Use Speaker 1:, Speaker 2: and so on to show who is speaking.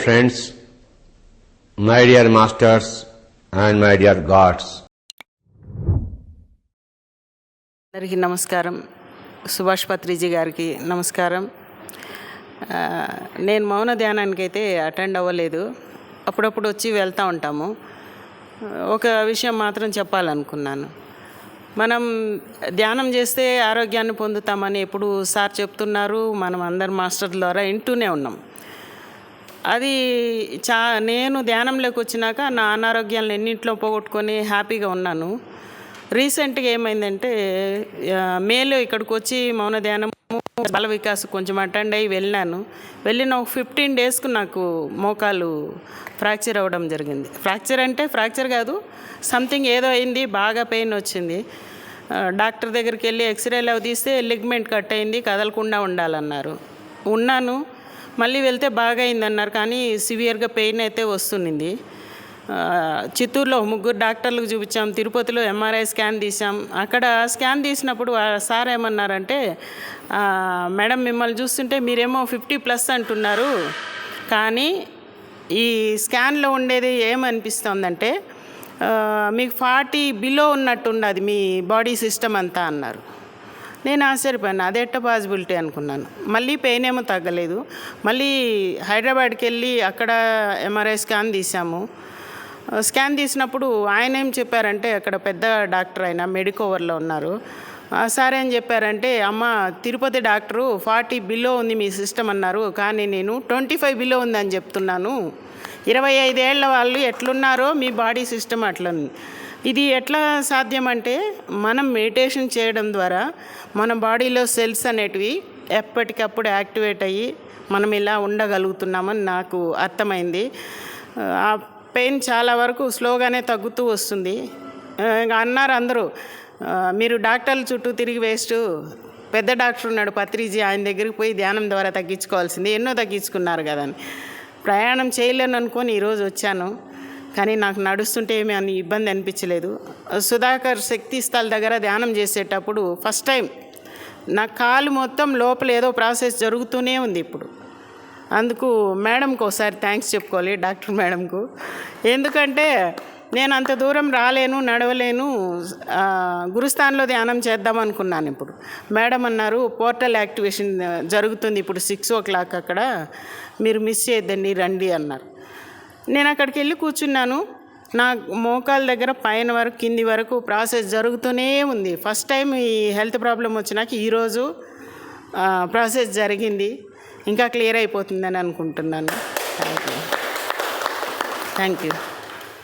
Speaker 1: Friends my dear masters and my dear gods
Speaker 2: అందరికీ నమస్కారం. సుభాష్ పత్రిజీ గారికి నమస్కారం. నేను మౌన ధ్యానానికి అయితే అటెండ్ అవ్వలేదు. అప్పుడప్పుడు వచ్చి వెళ్తూ ఉంటాము. ఒక విషయం మాత్రం చెప్పాలనుకున్నాను. మనం ధ్యానం చేస్తే ఆరోగ్యాన్ని పొందుతామని ఎప్పుడు సార్ చెప్తున్నారు. మనం అందరు మాస్టర్ ద్వారా వింటూనే ఉన్నాం. అది చా నేను ధ్యానంలోకి వచ్చినాక నా అనారోగ్యాలను ఎన్నింటిలో పోగొట్టుకొని హ్యాపీగా ఉన్నాను. రీసెంట్గా ఏమైందంటే మేలో ఇక్కడికి వచ్చి మౌన ధ్యానం బల వికాస్ కొంచెం అటెండ్ అయ్యి వెళ్ళాను. వెళ్ళిన ఒక ఫిఫ్టీన్ డేస్కు నాకు మోకాలు ఫ్రాక్చర్ అవ్వడం జరిగింది. ఫ్రాక్చర్ అంటే ఫ్రాక్చర్ కాదు సంథింగ్ ఏదో అయింది బాగా పెయిన్ వచ్చింది. డాక్టర్ దగ్గరికి వెళ్ళి ఎక్స్రేలు అవి తీస్తే లిగ్మెంట్ కట్ అయింది కదలకుండా ఉండాలన్నారు. ఉన్నాను. మళ్ళీ వెళ్తే బాగా అయిందన్నారు కానీ సివియర్గా పెయిన్ అయితే వస్తుంది చిత్తూరులో ముగ్గురు డాక్టర్లకు చూపించాం తిరుపతిలో ఎంఆర్ఐ స్కాన్ తీసాం అక్కడ స్కాన్ తీసినప్పుడు సార్ ఏమన్నారంటే మేడం మిమ్మల్ని చూస్తుంటే మీరేమో ఫిఫ్టీ ప్లస్ అంటున్నారు కానీ ఈ స్కాన్లో ఉండేది ఏమనిపిస్తుందంటే మీకు ఫార్టీ బిలో ఉన్నట్టున్నది మీ బాడీ సిస్టమ్ అంతా అన్నారు. నేను ఆశ్చర్యపోయాను. అదే ఎట్ట పాసిబిలిటీ అనుకున్నాను. మళ్ళీ పెయిన్ ఏమో తగ్గలేదు. మళ్ళీ హైదరాబాద్కి వెళ్ళి అక్కడ ఎంఆర్ఐ స్కాన్ తీసాము స్కాన్ తీసినప్పుడు ఆయన ఏం చెప్పారంటే అక్కడ పెద్ద డాక్టర్ ఆయన మెడికోవర్లో ఉన్నారు. ఆ సార్ ఏం చెప్పారంటే అమ్మ తిరుపతి డాక్టరు ఫార్టీ బిలో ఉంది మీ సిస్టమ్ అన్నారు. కానీ నేను ట్వంటీ ఫైవ్ బిలో ఉందని చెప్తున్నాను. ఇరవై ఐదేళ్ళ వాళ్ళు ఎట్లున్నారో మీ బాడీ సిస్టమ్ అట్లా ఇది ఎట్లా సాధ్యం అంటే మనం మెడిటేషన్ చేయడం ద్వారా మన బాడీలో సెల్స్ అనేటివి ఎప్పటికప్పుడు యాక్టివేట్ అయ్యి మనం ఇలా ఉండగలుగుతున్నామని నాకు అర్థమైంది. ఆ పెయిన్ చాలా వరకు స్లోగానే తగ్గుతూ వస్తుంది. ఇంకా అన్నారు అందరూ మీరు డాక్టర్ల చుట్టూ తిరిగి వేస్ట్ పెద్ద డాక్టర్ ఉన్నాడు పత్రిజీ ఆయన దగ్గరికి పోయి ధ్యానం ద్వారా తగ్గించుకోవాల్సింది. ఎన్నో తగ్గించుకున్నారు కదా అని. ప్రయాణం చేయలేను అనుకొని ఈరోజు వచ్చాను. కానీ నాకు నడుస్తుంటే ఏమీ అని ఇబ్బంది అనిపించలేదు. సుధాకర్ శక్తి స్థల్ దగ్గర ధ్యానం చేసేటప్పుడు ఫస్ట్ టైం నా కాలు మొత్తం లోపల ఏదో ప్రాసెస్ జరుగుతూనే ఉంది ఇప్పుడు. అందుకు మేడంకు ఒకసారి థ్యాంక్స్ చెప్పుకోవాలి డాక్టర్ మేడంకు. ఎందుకంటే నేను అంత దూరం రాలేను నడవలేను గురుస్థాన్లో ధ్యానం చేద్దాం అనుకున్నాను ఇప్పుడు. మేడం అన్నారు పోర్టల్ యాక్టివేషన్ జరుగుతుంది ఇప్పుడు సిక్స్ ఓ క్లాక్ అక్కడ. మీరు మిస్ చేయొద్దండి రండి అన్నారు. నేను అక్కడికి వెళ్ళి కూర్చున్నాను. నా మోకాల దగ్గర పైన వరకు కింది వరకు ప్రాసెస్ జరుగుతూనే ఉంది. ఫస్ట్ టైం ఈ హెల్త్ ప్రాబ్లం వచ్చినాక ఈరోజు ప్రాసెస్ జరిగింది. ఇంకా క్లియర్ అయిపోతుందని అనుకుంటున్నాను. Thank you thank you